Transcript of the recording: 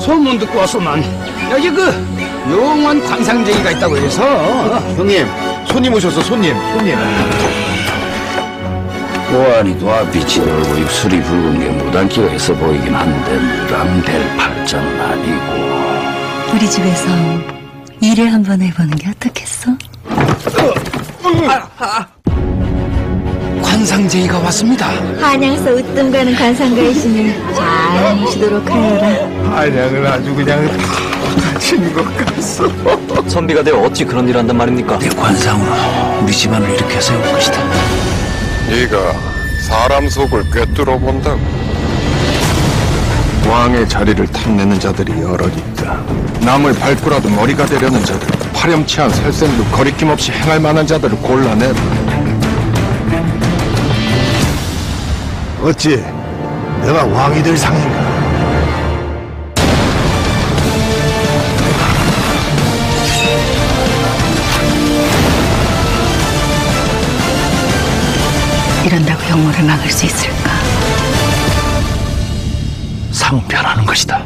소문 듣고 왔소만 여기 그 용한 관상쟁이가 있다고 해서. 형님, 손님 오셔서 손님, 손님. 보안이도 앞빛이 돌고 입술이 붉은 게 무단기가 있어 보이긴 한데 무당될 팔자는 아니고. 우리 집에서 일을 한번 해보는 게 어떻겠어? 관상쟁이가 왔습니다 한양서 으뜸 가는 관상가이시니 잘 모시도록 하여라. 한양을 아주 그냥 다 가진 것 같소. 선비가 되어 어찌 그런 일을 한단 말입니까? 내 관상으로 우리 집안을 이렇게 세울 것이다 네가 사람 속을 꿰뚫어 본다고. 왕의 자리를 탐내는 자들이 여럿 있다. 남을 밟고라도 머리가 되려는 자들, 파렴치한 살생도 거리낌 없이 행할 만한 자들을 골라내라. 어찌 내가 왕이 될 상인가? 이런다고 영모를 막을 수 있을까? 상변하는 것이다